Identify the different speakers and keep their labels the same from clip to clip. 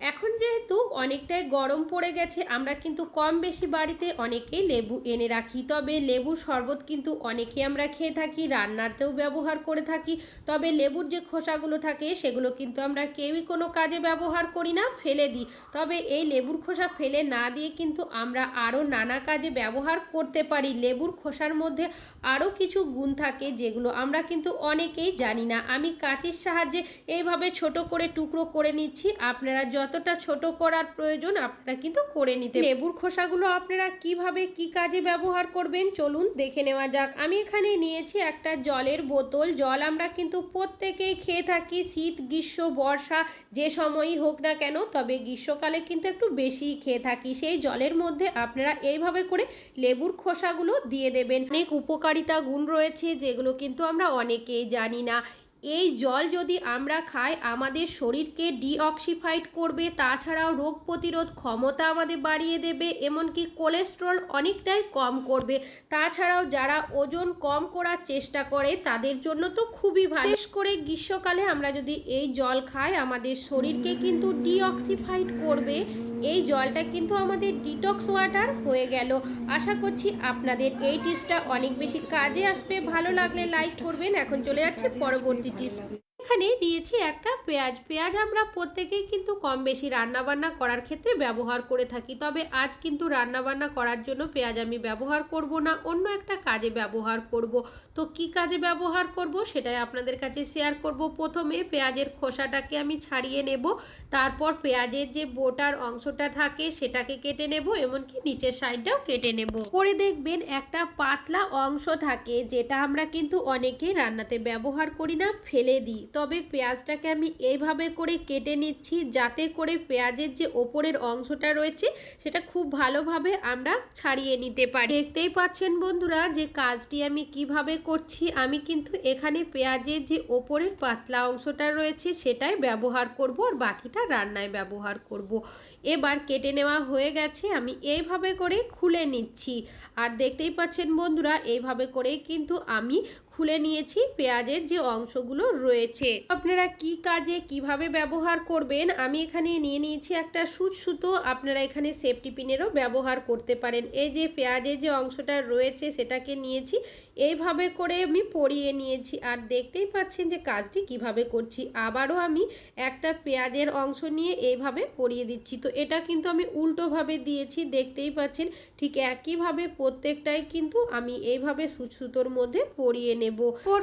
Speaker 1: এখন যেহেতু অনেকটাই গরম পড়ে গেছে, আমরা কিন্তু কম বেশি বাড়িতে অনেকেই লেবু এনে রাখি। তবে লেবুর শরবত কিন্তু অনেকেই আমরা খেয়ে থাকি, রান্নাতেও ব্যবহার করে থাকি। তবে লেবুর যে খোসাগুলো থাকে, সেগুলো কিন্তু আমরা কেউই কোনো কাজে ব্যবহার করি না, ফেলে দিই। তবে এই লেবুর খোসা ফেলে না দিয়ে কিন্তু আমরা আরও নানা কাজে ব্যবহার করতে পারি। লেবুর খোসার মধ্যে আরও কিছু গুণ থাকে, যেগুলো আমরা কিন্তু অনেকেই জানি না। আমি কাঁচির সাহায্যে এইভাবে ছোট করে টুকরো করে নিচ্ছি। আপনারা যতটা ছোট করার প্রয়োজন আপনারা কিন্তু করে নিতে লেবুর খোসাগুলো আপনারা কীভাবে, কি কাজে ব্যবহার করবেন চলুন দেখে নেওয়া যাক। আমি এখানে নিয়েছি একটা জলের বোতল। জল আমরা কিন্তু প্রত্যেকেই খেয়ে থাকি। শীত, গ্রীষ্ম, বর্ষা, যে সময়ই হোক না কেন, তবে গ্রীষ্মকালে কিন্তু একটু বেশিই খেয়ে থাকি। সেই জলের মধ্যে আপনারা এইভাবে করে লেবুর খোসাগুলো দিয়ে দেবেন। অনেক উপকারিতা গুণ রয়েছে যেগুলো কিন্তু আমরা অনেকেই জানি না। এই জল যদি আমরা খাই, আমাদের শরীরকে ডিঅক্সিফাইড করবে, তাছাড়াও রোগ প্রতিরোধ ক্ষমতা আমাদের বাড়িয়ে দেবে, এমনকি কোলেস্ট্রল অনেকটাই কম করবে। তাছাড়াও যারা ওজন কম করার চেষ্টা করে, তাদের জন্য তো খুবই ভালো। বিশেষ করে গ্রীষ্মকালে আমরা যদি এই জল খাই, আমাদের শরীরকে কিন্তু ডিঅক্সিফাইড করবে। এই জলটা কিন্তু আমাদের ডিটক্স ওয়াটার হয়ে গেল। আশা করছি আপনাদের এই টিপসটা অনেক বেশি কাজে আসবে। ভালো লাগলে লাইক করবেন। এখন চলে যাচ্ছে পরবর্তী টিপস এখানে নিয়েছি একটা পেঁয়াজ। পেঁয়াজ আমরা প্রত্যেকেই কিন্তু কম বেশি রান্নাবান্না করার ক্ষেত্রে ব্যবহার করে থাকি। তবে আজ কিন্তু রান্নাবান্না করার জন্য পেঁয়াজ আমি ব্যবহার করব না, অন্য একটা কাজে ব্যবহার করব। তো কি কাজে ব্যবহার করব সেটাই আপনাদের কাছে শেয়ার করব। প্রথমে পেঁয়াজের খোসাটাকে আমি ছাড়িয়ে নেব, তারপর পেঁয়াজের যে বোটার অংশটা থাকে সেটাকে কেটে নেব, এমনকি নিচের সাইডটাও কেটে নেব। পরে দেখবেন একটা পাতলা অংশ থাকে, যেটা আমরা কিন্তু অনেকেই রান্নাতে ব্যবহার করি না, ফেলে দিই। তবে পেঁয়াজটাকে আমি এইভাবে করে কেটে নিচ্ছি, যাতে করে পেঁয়াজের যে ওপরের অংশটা রয়েছে, সেটা খুব ভালোভাবে আমরা ছাড়িয়ে নিতে পারি দেখতেই পাচ্ছেন বন্ধুরা যে কাজটি আমি কীভাবে করছি আমি কিন্তু এখানে পেঁয়াজের যে ওপরের পাতলা অংশটা রয়েছে, সেটাই ব্যবহার করব আর বাকিটা রান্নায় ব্যবহার করব। এবার কেটে নেওয়া হয়ে গেছে, আমি এইভাবে করে খুলে নিচ্ছি। আর দেখতেই পাচ্ছেন বন্ধুরা, এইভাবে করে কিন্তু আমি খুলে নিয়েছি পেঁয়াজের যে অংশগুলো রয়েছে। আপনারা কি কাজে কীভাবে ব্যবহার করবেন? আমি এখানে নিয়ে নিয়েছি একটা সুচ সুতো, আপনারা এখানে সেফটি পিনেরও ব্যবহার করতে পারেন। এই যে পেঁয়াজের যে অংশটা রয়েছে, সেটাকে নিয়েছি, এইভাবে করে আমি পরিয়ে নিয়েছি। আর দেখতেই পাচ্ছেন যে কাজটি কীভাবে করছি। আবারও আমি একটা পেঁয়াজের অংশ নিয়ে এইভাবে পরিয়ে দিচ্ছি। তো এটা কিন্তু আমি উল্টোভাবে দিয়েছি, দেখতেই পাচ্ছেন। ঠিক একইভাবে প্রত্যেকটাই কিন্তু আমি এইভাবে সুতোর মধ্যে পরিয়ে নেব।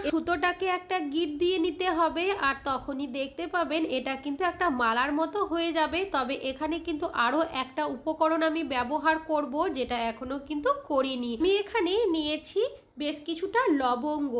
Speaker 1: সুতোটাকে একটা গিট দিয়ে নিতে হবে আর তখনই দেখতে পাবেন এটা কিন্তু একটা মালার মতো হয়ে যাবে। তবে এখানে কিন্তু আরও একটা উপকরণ আমি ব্যবহার করব যেটা এখনও কিন্তু করিনি। আমি এখানে নিয়েছি বেশ কিছুটা লবঙ্গ।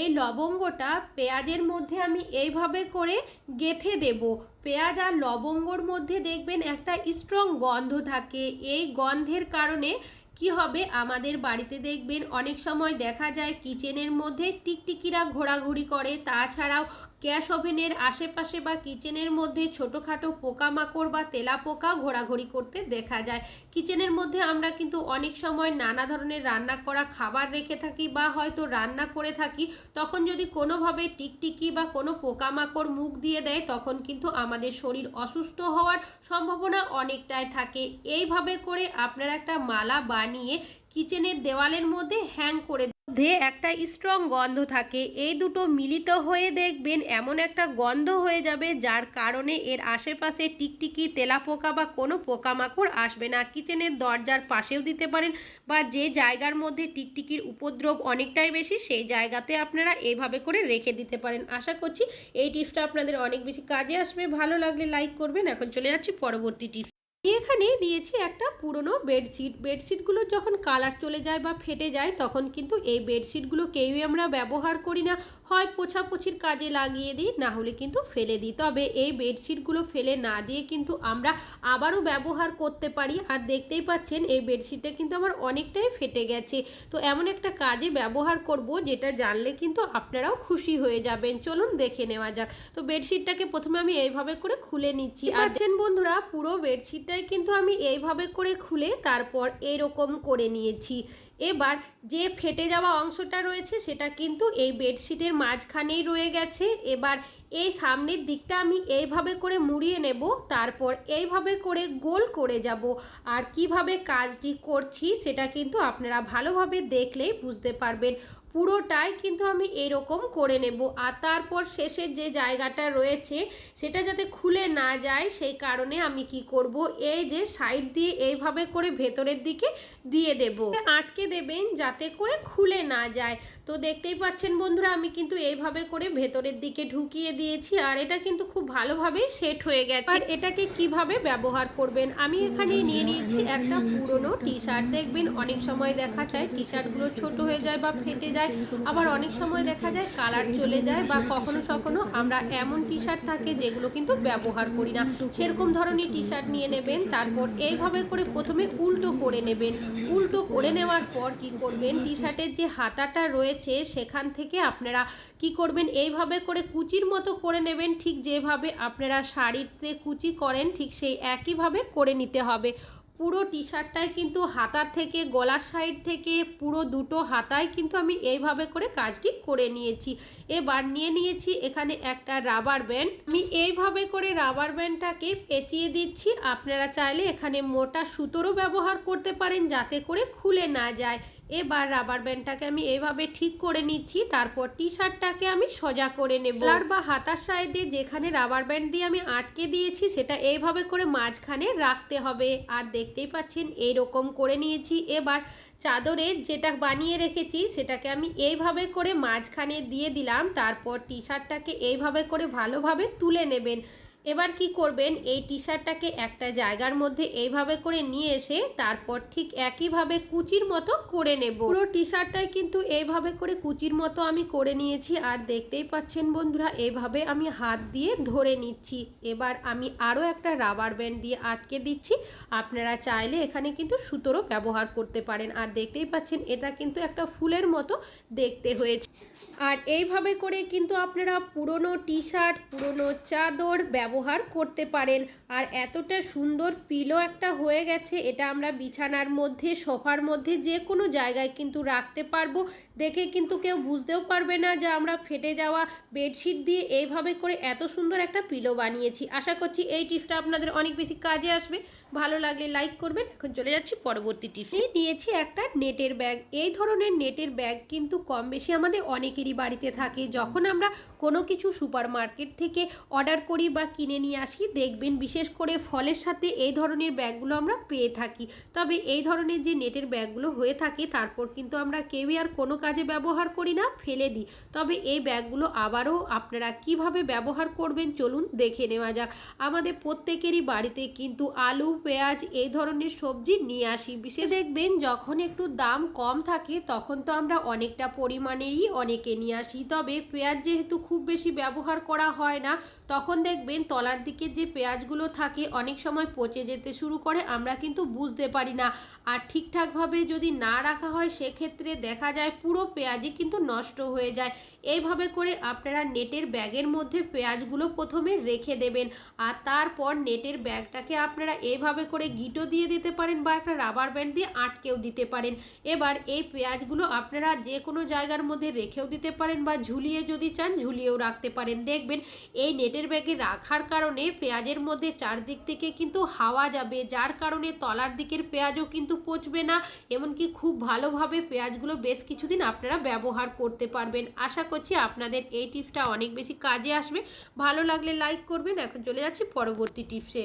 Speaker 1: এই লবঙ্গটা পেঁয়াজের মধ্যে আমি এইভাবে করে গেথে দেব। পেঁয়াজ আর লবঙ্গর মধ্যে দেখবেন একটা স্ট্রং গন্ধ থাকে। এই গন্ধের কারণে কি হবে? আমাদের বাড়িতে দেখবেন অনেক সময় দেখা যায় কিচেনের মধ্যে টিকটিকিরা ঘোরাঘুরি করে। তাছাড়াও গ্যাস ওভেনের আশেপাশে বা কিচেনের মধ্যে ছোটোখাটো পোকামাকড় বা তেলাপোকা ঘোরাঘুরি করতে দেখা যায়। কিচেনের মধ্যে আমরা কিন্তু অনেক সময় নানা ধরনের রান্না করা খাবার রেখে থাকি বা হয়তো রান্না করে থাকি, তখন যদি কোনোভাবে টিকটিকি বা কোনো পোকামাকড় মুখ দিয়ে দেয়, তখন কিন্তু আমাদের শরীর অসুস্থ হওয়ার সম্ভাবনা অনেকটাই থাকে। এইভাবে করে আপনারা একটা মালা বানিয়ে কিচেনের দেওয়ালের মধ্যে হ্যাং করে মধ্যে একটা স্ট্রং গন্ধ থাকে। এই দুটো মিলিত হয়ে দেখবেন এমন একটা গন্ধ হয়ে যাবে যার কারণে এর আশেপাশে টিকটিকি, তেলাপোকা বা কোনো পোকামাকড় আসবে না। কিচেনের দরজার পাশেও দিতে পারেন বা যে জায়গার মধ্যে টিকটিকির উপদ্রব অনেকটাই বেশি, সেই জায়গাতে আপনারা এইভাবে করে রেখে দিতে পারেন। আশা করছি এই টিপসটা আপনাদের অনেক বেশি কাজে আসবে। ভালো লাগলে লাইক করবেন। এখন চলে যাচ্ছি পরবর্তী টিপস এখানে নিয়েছি একটা পুরনো বেডশিট। বেডশিটগুলো যখন কালার চলে যায় বা ফেটে যায় তখন কিন্তু এই বেডশিটগুলো কেউই আমরা ব্যবহার করি না। হয় পোছাপোছির কাজে লাগিয়ে দিই না হলে কিন্তু ফেলে দিই। তবে এই বেডশিটগুলো ফেলে না দিয়ে কিন্তু আমরা আবারও ব্যবহার করতে পারি। আর দেখতেই পাচ্ছেন এই বেডশিটটা কিন্তু আমার অনেকটাই ফেটে গেছে। তো এমন একটা কাজে ব্যবহার করব যেটা জানলে কিন্তু আপনারাও খুশি হয়ে যাবেন। চলুন দেখে নেওয়া যাক। তো বেডশিটটাকে প্রথমে আমি এইভাবে করে খুলে নিচ্ছি। আছেন বন্ধুরা পুরো বেডশিটটাই কিন্তু আমি এইভাবে করে খুলে তারপর এরকম করে নিয়েছি। এবার যে ফেটে যাওয়া অংশটা রয়েছে সেটা কিন্তু এই বেডশিটের মাঝখানেই রয়ে গেছে। এবার এই সামনের দিকটা আমি এইভাবে করে মুড়িয়ে নেব, তারপর এইভাবে করে গোল করে যাব। আর কীভাবে কাজটি করছি সেটা কিন্তু আপনারা ভালোভাবে দেখলেই বুঝতে পারবেন। পুরোটাই কিন্তু আমি এরকম করে নেব। আর তারপর শেষের যে জায়গাটা রয়েছে সেটা যাতে খুলে না যায়, সেই কারণে আমি কি করব? এই যে সাইড দিয়ে এইভাবে করে ভেতরের দিকে দিয়ে দেব। আটকে দেবেন যাতে করে খুলে না যায়। তো দেখতেই পাচ্ছেন বন্ধুরা আমি কিন্তু এইভাবে করে ভেতরের দিকে ঢুকিয়ে দিয়েছি আর এটা কিন্তু খুব ভালোভাবে সেট হয়ে গেছে। আর এটাকে কীভাবে ব্যবহার করবেন? আমি এখানে নিয়ে নিয়েছি একটা পুরনো টি শার্ট দেখবেন অনেক সময় দেখা যায় টি শার্টগুলো ছোট হয়ে যায় বা ফেটে যায় আবার অনেক সময় দেখা যায় কালার চলে যায় বা কখনো কখনো আমরা এমন টি শার্ট থাকে যেগুলো কিন্তু ব্যবহার করি না। সেরকম ধরনের টি শার্ট নিয়ে নেবেন তারপর এইভাবে করে প্রথমে উল্টো করে নেবেন। উল্টো করে নেওয়ার পর কি করবেন? টি শার্টের যে হাতাটা রয়েছে, সেখান থেকে আপনারা কি করবেন? এইভাবে করে কুচির মতো করে নেবেন। ঠিক যেভাবে আপনারা শাড়িতে কুচি করেন, ঠিক সেই একইভাবে করে নিতে হবে। পুরো টি শার্টটাই কিন্তু হাতার থেকে, গলার সাইড থেকে পুরো দুটো হাতায় কিন্তু আমি এইভাবে করে কাজটি করে নিয়েছি। এবার নিয়ে নিয়েছি এখানে একটা রাবার ব্যান্ড আমি এইভাবে করে রাবার ব্যান্ডটাকে পেঁচিয়ে দিচ্ছি। আপনারা চাইলে এখানে মোটা সুতোরও ব্যবহার করতে পারেন যাতে করে খুলে না যায়। এবার রাবার ব্যান্ডটাকে আমি এভাবে ঠিক করে নিচ্ছি তারপর টি শার্টটাকে আমি সোজা করে নেব। আর বা হাতার সাইডে যেখানে রাবার ব্যান্ড দিয়ে আমি আটকে দিয়েছি সেটা এইভাবে করে মাঝখানে রাখতে হবে। আর দেখতেই পাচ্ছেন এইরকম করে নিয়েছি। এবার চাদরের যেটা বানিয়ে রেখেছি সেটাকে আমি এইভাবে করে মাঝখানে দিয়ে দিলাম। তারপর টি শার্টটাকে এইভাবে করে ভালোভাবে তুলে নেবেন। এবার কি করবেন? এই টি শার্টটাকে একটা জায়গার মধ্যে এইভাবে করে নিয়ে এসে তারপর ঠিক একইভাবে কুচির মতো করে নেব। পুরো টি শার্টটাই কিন্তু এইভাবে করে কুচির মতো আমি করে নিয়েছি। আর দেখতেই পাচ্ছেন বন্ধুরা, এইভাবে আমি হাত দিয়ে ধরে নিচ্ছি। এবার আমি আরও একটা রাবার ব্যান্ড দিয়ে আটকে দিচ্ছি। আপনারা চাইলে এখানে কিন্তু সুতোরও ব্যবহার করতে পারেন। আর দেখতেই পাচ্ছেন, এটা কিন্তু একটা ফুলের মতো দেখতে হয়েছে। আর এইভাবে করে কিন্তু আপনারা পুরনো টি শার্ট পুরনো চাদর ব্যবহার করতে পারেন। আর এতটা সুন্দর পিলো একটা হয়ে গেছে, এটা আমরা বিছানার মধ্যে, সোফার মধ্যে যে কোনো জায়গায় কিন্তু রাখতে পারব। দেখে কিন্তু কেউ বুঝতেও পারবে না যে আমরা ফেটে যাওয়া বেডশিট দিয়ে এইভাবে করে এত সুন্দর একটা পিলো বানিয়েছি। আশা করছি এই টিপসটা আপনাদের অনেক বেশি কাজে আসবে। ভালো লাগলে লাইক করবেন। এখন চলে যাচ্ছি পরবর্তী টিপস। নিয়েছি একটা নেটের ব্যাগ। এই ধরনের নেটের ব্যাগ কিন্তু কম বেশি আমাদের অনেকেরই বাড়িতে থাকে। যখন আমরা কোনো কিছু সুপার মার্কেট থেকে অর্ডার করি বা কিনে নিয়ে আসি, দেখবেন বিশেষ করে ফলের সাথে এই ধরনের ব্যাগগুলো আমরা পেয়ে থাকি। তবে এই ধরনের যে নেটের ব্যাগগুলো হয়ে থাকে, তারপর কিন্তু আমরা কেউই আর কোনো কাজে ব্যবহার করি না, ফেলে দিই। তবে এই ব্যাগগুলো আবারও আপনারা কীভাবে ব্যবহার করবেন, চলুন দেখে নেওয়া যাক। আমাদের প্রত্যেকেরই বাড়িতে কিন্তু আলু, পেঁয়াজ এই ধরনের সবজি নিয়ে আসি। বিশেষ দেখবেন যখন একটু দাম কম থাকে, তখন তো আমরা অনেকটা পরিমাণেরই অনেকে নিয়ে আসি। তবে পেঁয়াজ যেহেতু খুব বেশি ব্যবহার করা হয় না, তখন দেখবেন তলার দিকে যে পেঁয়াজগুলো থাকে অনেক সময় পচে যেতে শুরু করে, আমরা কিন্তু বুঝতে পারি না। আর ঠিকঠাকভাবে যদি না রাখা হয়, সেক্ষেত্রে দেখা যায় পুরো পেঁয়াজই কিন্তু নষ্ট হয়ে যায়। এইভাবে করে আপনারা নেটের ব্যাগের মধ্যে পেঁয়াজগুলো প্রথমে রেখে দেবেন। আর তারপর নেটের ব্যাগটাকে আপনারা এইভাবে করে গিটো দিয়ে দিতে পারেন বা একটা রাবার ব্যান্ড দিয়ে আটকেও দিতে পারেন। এবার এই পেঁয়াজগুলো আপনারা যে কোনো জায়গার মধ্যে রেখেও দিতে পারেন বা ঝুলিয়ে যদি চান, ঝুলিয়েও রাখতে পারেন। দেখবেন এই নেটের ব্যাগে রাখার কারণে পেঁয়াজের মধ্যে চারদিক থেকে কিন্তু হাওয়া যাবে, যার কারণে তলার দিকের পেঁয়াজও কিন্তু পচবে না। এমনকি খুব ভালোভাবে পেঁয়াজগুলো বেশ কিছুদিন আপনারা ব্যবহার করতে পারবেন। আশা করছি আপনাদের এই টিপসটা অনেক বেশি কাজে আসবে। ভালো লাগলে লাইক করবেন। এখন চলে যাচ্ছি পরবর্তী টিপসে।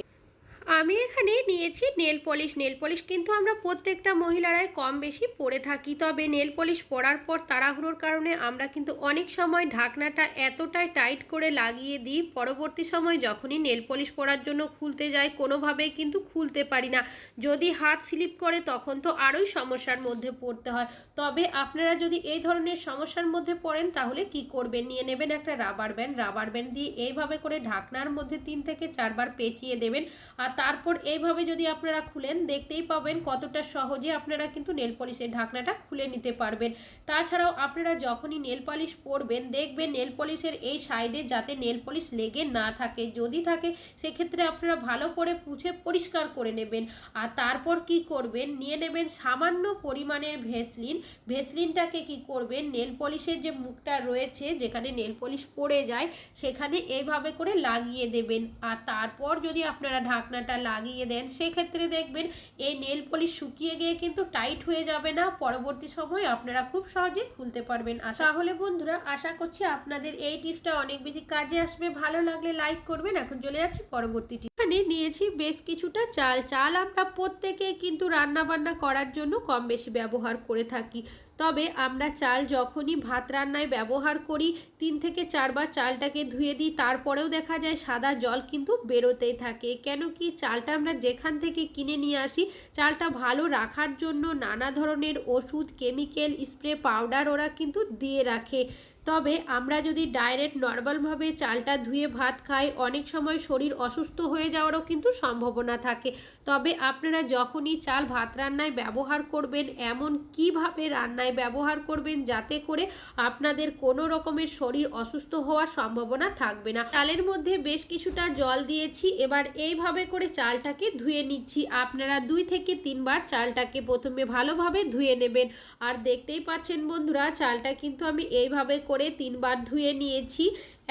Speaker 1: আমি এখানে নিয়েছি নেল পলিশ। নেল পলিশ কিন্তু আমরা প্রত্যেকটা মহিলারাই কম বেশি পরে থাকি। তবে নেল পলিশ পরার পর তাড়াহুড়োর কারণে আমরা কিন্তু অনেক সময় ঢাকনাটা এতটাই টাইট করে লাগিয়ে দিই, পরবর্তী সময় যখনই নেল পলিশ পরার জন্য খুলতে যাই, কোনোভাবেই কিন্তু খুলতে পারি না। যদি হাত স্লিপ করে তখন তো আরোই সমস্যার মধ্যে পড়তে হয়। তবে আপনারা যদি এই ধরনের সমস্যার মধ্যে পড়েন তাহলে কি করবেন? নিয়ে নেবেন একটা রাবার ব্যান্ড। রাবার ব্যান্ড দিয়ে এইভাবে করে ঢাকনার মধ্যে তিন থেকে চারবার পেঁচিয়ে দেবেন। আর তারপর এইভাবে যদি আপনারা খুলেন, দেখতেই পাবেন কতটা সহজে আপনারা কিন্তু নেল পলিশের ঢাকনাটা খুলে নিতে পারবেন। তাছাড়াও আপনারা যখনই নেল পলিশ পরবেন, দেখবেন নেল পলিশের এই সাইডে যাতে নেল পলিশ লেগে না থাকে। যদি থাকে, সেক্ষেত্রে আপনারা ভালো করে পুছে পরিষ্কার করে নেবেন। আর তারপর কি করবেন? নিয়ে নেবেন সামান্য পরিমাণের ভেসলিন। ভেসলিনটাকে কি করবেন? নেল পলিশের যে মুখটা রয়েছে, যেখানে নেল পলিশ পড়ে যায়, সেখানে এইভাবে করে লাগিয়ে দেবেন। আর তারপর যদি আপনারা ঢাকনাটা লাগিয়ে দেন, সেক্ষেত্রে দেখবেন এই নেল পলিশ শুকিয়ে গিয়ে কিন্তু টাইট হয়ে যাবে না। পরবর্তী সময় আপনারা খুব সহজে খুলতে পারবেন। তাহলে বন্ধুরা, আশা করছি আপনাদের এই টিপসটা অনেক বেশি কাজে আসবে। ভালো লাগলে লাইক করবেন। এখন চলে যাচ্ছি পরবর্তী এখানে নিয়েছি বেশ কিছুটা চাল। চাল আমরা প্রত্যেকে কিন্তু রান্না বান্না করার জন্য কম বেশি ব্যবহার করে থাকি। তবে আমরা চাল যখনই ভাত রান্নায় ব্যবহার করি, তিন থেকে চারবার চালটাকে ধুয়ে দিই, তারপরেও দেখা যায় সাদা জল কিন্তু বেরোতেই থাকে। কেন কি চালটা আমরা যেখান থেকে কিনে নিয়ে আসি, চালটা ভালো রাখার জন্য নানা ধরনের ওষুধ, কেমিক্যাল, স্প্রে পাউডার ওরা কিন্তু দিয়ে রাখে। তবে আমরা যদি ডাইরেক্ট নর্মালভাবে চালটা ধুয়ে ভাত খাই, অনেক সময় শরীর অসুস্থ হয়ে যাওয়ারও কিন্তু সম্ভাবনা থাকে। তবে আপনারা যখনই চাল ভাত রান্নায় ব্যবহার করবেন, এমন কীভাবে রান্নায় ব্যবহার করবেন যাতে করে আপনাদের কোনো রকমের শরীর অসুস্থ হওয়ার সম্ভাবনা থাকবে না। চালের মধ্যে বেশ কিছুটা জল দিয়েছি, এবার এইভাবে করে চালটাকে ধুয়ে নিচ্ছি। আপনারা দুই থেকে তিনবার চালটাকে প্রথমে ভালোভাবে ধুয়ে নেবেন। আর দেখতেই পাচ্ছেন বন্ধুরা, চালটা কিন্তু আমি এইভাবে করে তিনবার ধুয়ে নিয়েছি।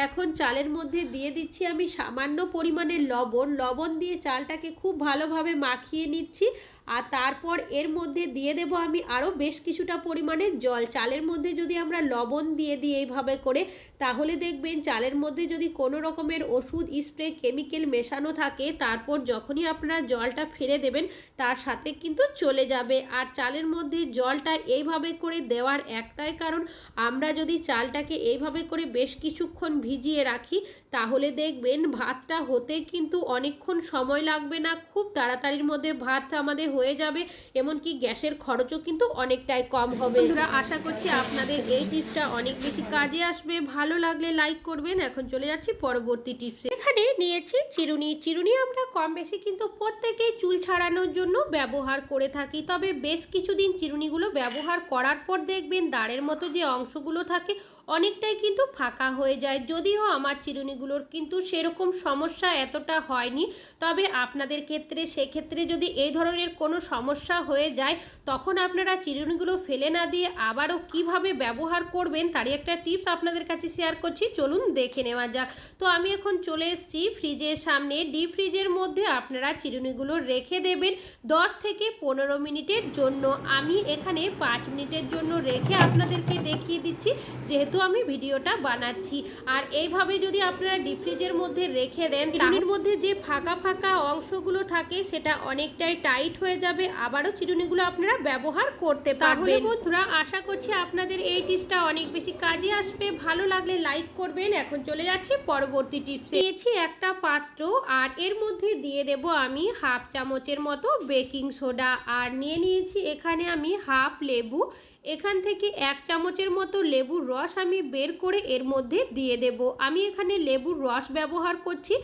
Speaker 1: এখন চালের মধ্যে দিয়ে দিচ্ছি আমি সামান্য পরিমাণে লবণ। লবণ দিয়ে চালটাকে খুব ভালোভাবে মাখিয়ে নিচ্ছি। আর তারপর এর মধ্যে দিয়ে দেব আমি আরও বেশ কিছুটা পরিমাণে জল। চালের মধ্যে যদি আমরা লবণ দিয়ে দিই এইভাবে করে, তাহলে দেখবেন চালের মধ্যে যদি কোনো রকমের ওষুধ, স্প্রে, কেমিক্যাল মেশানো থাকে, তারপর যখনই আপনারা জলটা ফেলে দেবেন, তার সাথে কিন্তু চলে যাবে। আর চালের মধ্যে জলটা এইভাবে করে দেওয়ার একটাই কারণ, আমরা যদি চালটাকে এইভাবে করে বেশ কিছুক্ষণ ভিজিয়ে রাখি তাহলে দেখবেন ভাতটা হতে কিন্তু অনেকক্ষণ সময় লাগবে না, খুব তাড়াতাড়ির মধ্যে ভাত আমাদের হয়ে যাবে, এমনকি গ্যাসের খরচও কিন্তু অনেকটাই কম হবে। বন্ধুরা, আশা করছি আপনাদের এই টিপসটা অনেক বেশি কাজে আসবে। ভালো লাগলে লাইক করবেন। এখন চলে যাচ্ছি পরবর্তী টিপসে। এখানে নিয়েছি চিরুনি। চিরুনি আমরা কম বেশি কিন্তু প্রত্যেকেই চুল ছাড়ানোর জন্য ব্যবহার করে থাকি। তবে বেশ কিছুদিন চিরুনিগুলো ব্যবহার করার পর দেখবেন দাঁড়ের মতো যে অংশগুলো থাকে অনেকটাই কিন্তু ফাঁকা হয়ে যায়। যদিও আমার চিরুনিগুলোর কিন্তু সেরকম সমস্যা এতটা হয়নি। তবে আপনাদের ক্ষেত্রে, সেক্ষেত্রে যদি এই ধরনের কোনো সমস্যা হয়ে যায়, তখন আপনারা চিরুনিগুলো ফেলে না দিয়ে আবারও কীভাবে ব্যবহার করবেন, তারই একটা টিপস আপনাদের কাছে শেয়ার করছি। চলুন দেখে নেওয়া যাক। তো আমি এখন চলে এসেছি ফ্রিজের সামনে। ডিপ ফ্রিজের মধ্যে আপনারা চিরুনিগুলো রেখে দেবেন দশ থেকে পনেরো মিনিটের জন্য। আমি এখানে পাঁচ মিনিটের জন্য রেখে আপনাদেরকে দেখিয়ে দিচ্ছি। যেহেতু আমি ভিডিওটা বানাচ্ছি। আর এইভাবে যদি আপনারা ডিপ ফ্রিজের মধ্যে রেখে দেন চিরুনির মধ্যে যে ফাঁকা ফাঁকা অংশগুলো থাকে সেটা অনেকটাই টাইট হয়ে যাবে। আবারও চিরুনিগুলো আপনারা ব্যবহার করতে পারবেন। বন্ধুরা আশা করছি আপনাদের এই টিপসটা অনেক বেশি কাজে আসবে। ভালো লাগলে লাইক করবেন। এখন চলে যাচ্ছি পরবর্তী টিপসে নিয়েছি একটা পাত্র আর এর মধ্যে দিয়ে দেব আমি হাফ চামচের মতো বেকিং সোডা আর নিয়ে নিয়েছি এখানে আমি হাফ লেবু। এখান থেকে এক চামচের মতো লেবুর রস আমি বের করে এর মধ্যে দিয়ে দেব। আমি এখানে লেবুর রস ব্যবহার করছি।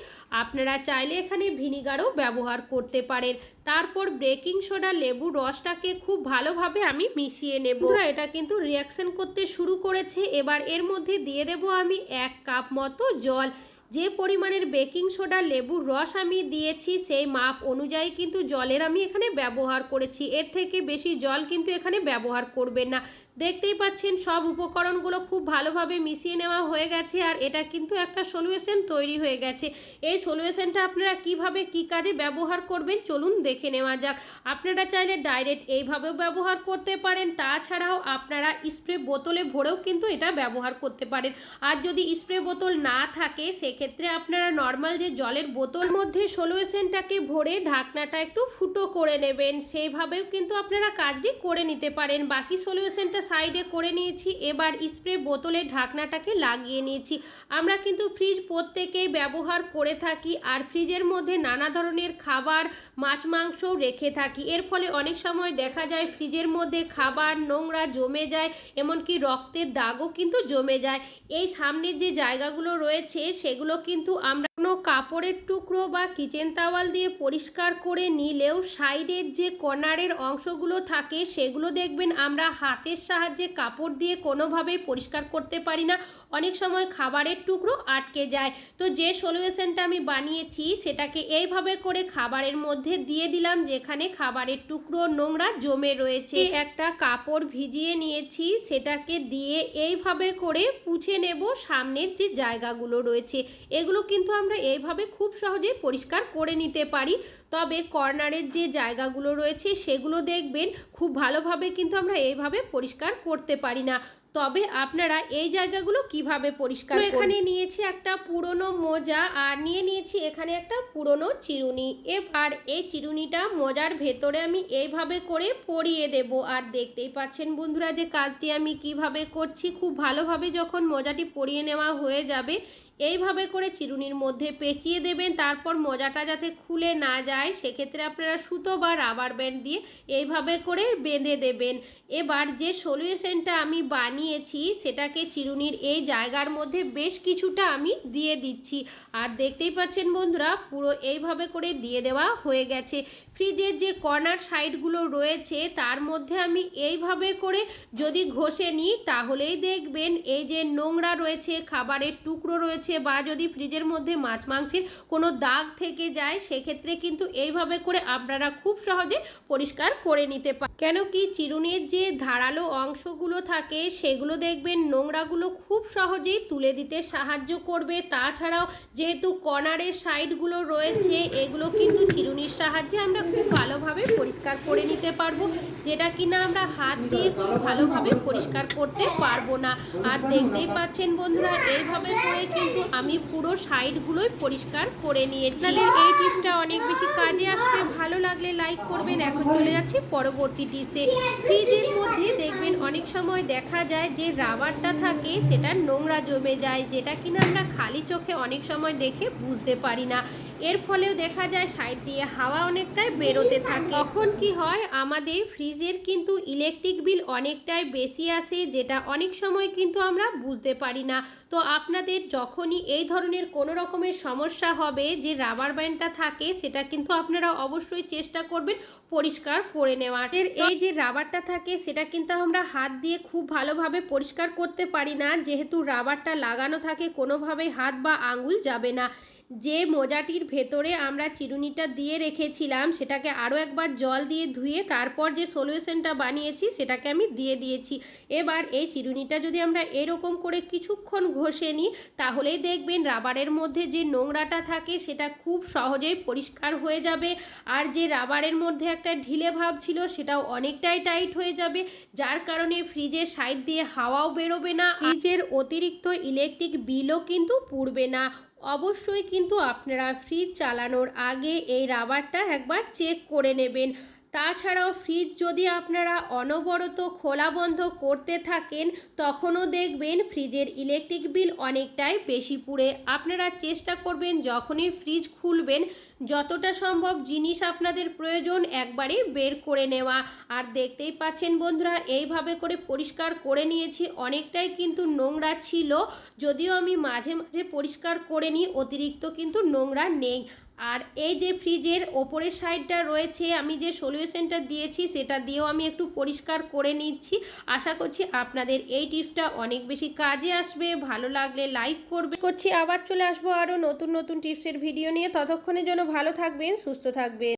Speaker 1: আপনারা চাইলে এখানে ভিনিগারও ব্যবহার করতে পারেন। তারপর বেকিং সোডা লেবুর রসটাকে খুব ভালোভাবে আমি মিশিয়ে নেব। এটা কিন্তু রিয়াকশন করতে শুরু করেছে। এবার এর মধ্যে দিয়ে দেব আমি এক কাপ মতো জল। যে পরিমাণের বেকিং সোডা লেবুর রস আমি দিয়েছি, সেই মাপ অনুযায়ী কিন্তু জলের আমি এখানে ব্যবহার করেছি। এর থেকে বেশি জল কিন্তু এখানে ব্যবহার করবেন না। দেখতেই পাচ্ছেন, সব উপকরণগুলো খুব ভালোভাবে মিশিয়ে নেওয়া হয়ে গেছে আর এটা কিন্তু একটা সলিউশন তৈরি হয়ে গেছে। এই সলিউশনটা আপনারা কীভাবে, কি কাজে ব্যবহার করবেন চলুন দেখে নেওয়া যাক। আপনারা চাইলে ডাইরেক্ট এইভাবেও ব্যবহার করতে পারেন, তাছাড়াও আপনারা স্প্রে বোতলে ভরেও কিন্তু এটা ব্যবহার করতে পারেন। আর যদি স্প্রে বোতল না থাকে, সেক্ষেত্রে আপনারা নর্মাল যে জলের বোতল মধ্যে সলিউশনটাকে ভরে ঢাকনাটা একটু ফুটো করে নেবেন। সেইভাবেও কিন্তু আপনারা কাজটি করে নিতে পারেন। বাকি সলিউশনটা সাইডে করে নিয়েছি, এবার স্প্রে বোতলে ঢাকনাটাকে লাগিয়ে নিয়েছি। আমরা কিন্তু ফ্রিজ প্রত্যেকেই ব্যবহার করে থাকি আর ফ্রিজের মধ্যে নানা ধরনের খাবার, মাছ মাংসও রেখে থাকি। এর ফলে অনেক সময় দেখা যায় ফ্রিজের মধ্যে খাবার, নোংরা জমে যায়, এমনকি রক্তের দাগও কিন্তু জমে যায়। এই সামনের যে জায়গাগুলো রয়েছে, সেগুলো কিন্তু আমরা কোনো কাপড়ের টুকরো বা কিচেন তাওয়াল দিয়ে পরিষ্কার করে নিলেও সাইডের যে কর্নারের অংশগুলো থাকে সেগুলো দেখবেন আমরা হাতের সাহায্যে কাপড় দিয়ে কোনোভাবেই পরিষ্কার করতে পারি না। অনেক সময় খাবারের টুকরো আটকে যায়। তো যে সলিউশনটা আমি বানিয়েছি সেটাকে এইভাবে করে খাবারের মধ্যে দিয়ে দিলাম যেখানে খাবারের টুকরো নোংরা জমে রয়েছে। একটা কাপড় ভিজিয়ে নিয়েছি সেটাকে দিয়ে এইভাবে করে পুছে নেব সামনের যে জায়গাগুলো রয়েছে। এগুলো কিন্তু আমরা এইভাবে খুব সহজেই পরিষ্কার করে নিতে পারি। তবে কর্নারের যে জায়গাগুলো রয়েছে সেগুলো দেখবেন খুব ভালোভাবে কিন্তু আমরা এইভাবে পরিষ্কার করতে পারি না। তবে আপনারা এই জায়গাগুলো কীভাবে পরিষ্কার এখানে নিয়েছি একটা পুরনো মোজা আর নিয়ে নিয়েছি এখানে একটা পুরনো চিরুনি। এবার এই চিরুনিটা মোজার ভেতরে আমি এইভাবে করে পরিয়ে দেব। আর দেখতেই পাচ্ছেন বন্ধুরা যে কাজটি আমি কীভাবে করছি খুব ভালোভাবে যখন মোজাটি পরিয়ে নেওয়া হয়ে যাবে এইভাবে করে চিরুনির মধ্যে পেঁচিয়ে দেবেন, তারপর মোজাটা যাতে খুলে না যায়, সেক্ষেত্রে আপনারা সুতো বা রাবার ব্যান্ড দিয়ে এইভাবে করে বেঁধে দেবেন। এবার যে সলিউশনটা আমি বানিয়েছি, সেটাকে চিরুনির এই জায়গার মধ্যে বেশ কিছুটা আমি দিয়ে দিচ্ছি। আর দেখতেই পাচ্ছেন বন্ধুরা, পুরো এইভাবে করে দিয়ে দেওয়া হয়ে গেছে। ফ্রিজের যে কর্নার সাইডগুলো রয়েছে, তার মধ্যে আমি এইভাবে করে যদি ঘষে নিই, তাহলেই দেখবেন এই যে নোংরা রয়েছে, খাবারের টুকরো রয়েছে বা যদি ফ্রিজের মধ্যে মাছ মাংসের কোনো দাগ থেকে যায়, সেক্ষেত্রে কিন্তু এইভাবে করে আপনারা খুব সহজে পরিষ্কার করে নিতে পারেন কেন কি চিরুনির যে ধারালো অংশগুলো থাকে, সেগুলো দেখবেন নোংরাগুলো খুব সহজেই তুলে দিতে সাহায্য করবে। তাছাড়াও যেহেতু কর্নারের সাইডগুলো রয়েছে, এগুলো কিন্তু চিরুনির সাহায্যে আমরা খুব ভালোভাবে পরিষ্কার করে নিতে পারব যেটা কিনা আমরা হাত দিয়ে খুব ভালোভাবে পরিষ্কার করতে পারব না। আর দেখতেই পাচ্ছেন বন্ধুরা এইভাবে করে কিন্তু আমি পুরো সাইডগুলোই পরিষ্কার করে নিয়েছি। এই টিপটা অনেক বেশি কাজে আসবে। ভালো লাগলে লাইক করবেন। এখন চলে যাচ্ছি পরবর্তী টিপসে। ফ্রিজের মধ্যে দেখবেন অনেক সময় দেখা যায় যে রাবারটা থাকে সেটা নোংরা জমে যায় যেটা কিনা আমরা খালি চোখে অনেক সময় দেখে বুঝতে পারি না। এর ফলেও দেখা যায় সাইড দিয়ে হাওয়া অনেকটাই বেরোতে থাকে। তখন কি হয়, আমাদের ফ্রিজের কিন্তু ইলেকট্রিক বিল অনেকটাই বেশি আসে, যেটা অনেক সময় কিন্তু আমরা বুঝতে পারি না। তো আপনাদের যখনই এই ধরনের কোনো রকমের সমস্যা হবে, যে রাবার ব্যান্ডটা থাকে, সেটা কিন্তু আপনারা অবশ্যই চেষ্টা করবেন পরিষ্কার করে নেওয়ার। এই যে রাবারটা থাকে, সেটা কিন্তু আমরা হাত দিয়ে খুব ভালোভাবে পরিষ্কার করতে পারি না, যেহেতু রাবারটা লাগানো থাকে, কোনোভাবেই হাত বা আঙুল যাবে না। যে মোজাটির ভেতরে আমরা চিরুনিটা দিয়ে রেখেছিলাম, সেটাকে আরও একবার জল দিয়ে ধুয়ে তারপর যে সলিউশনটা বানিয়েছি, সেটাকে আমি দিয়ে দিয়েছি। এবার এই চিরুনিটা যদি আমরা এরকম করে কিছুক্ষণ ঘষে নিই, তাহলেই দেখবেন রাবারের মধ্যে যে নোংরাটা থাকে, সেটা খুব সহজেই পরিষ্কার হয়ে যাবে। আর যে রাবারের মধ্যে একটা ঢিলে ভাব ছিল, সেটাও অনেকটাই টাইট হয়ে যাবে, যার কারণে ফ্রিজের সাইড দিয়ে হাওয়াও বেরোবে না। ফ্রিজের অতিরিক্ত ইলেকট্রিক বিলও কিন্তু পুড়বে না। অবশ্যই কিন্তু আপনারা ফ্রিজ চালানোর আগে এই রাবারটা একবার চেক করে নেবেন। তাছাড়াও ফ্রিজ যদি আপনারা অনবরত খোলা বন্ধ করতে থাকেন, তখনও দেখবেন ফ্রিজের ইলেকট্রিক বিল অনেকটাই বেশি পুড়ে। আপনারা চেষ্টা করবেন যখনই ফ্রিজ খুলবেন, যতটা সম্ভব জিনিস আপনাদের প্রয়োজন একবারে বের করে নেওয়া। আর দেখতেই পাচ্ছেন বন্ধুরা, এইভাবে করে পরিষ্কার করে নিয়েছি। অনেকটাই কিন্তু নোংরা ছিল। যদিও আমি মাঝে মাঝে পরিষ্কার করে নিই, অতিরিক্ত কিন্তু নোংরা নেই। আর এই যে ফ্রিজের ওপরের সাইডটা রয়েছে, আমি যে সলিউশনটা দিয়েছি সেটা দিয়েও আমি একটু পরিষ্কার করে নিচ্ছি। আশা করছি আপনাদের এই টিপসটা অনেক বেশি কাজে আসবে, ভালো লাগলে লাইক করবে। করছি আবার চলে আসব আরও নতুন নতুন টিপসের ভিডিও নিয়ে। ততক্ষণের জন্য ভালো থাকবেন, সুস্থ থাকবেন।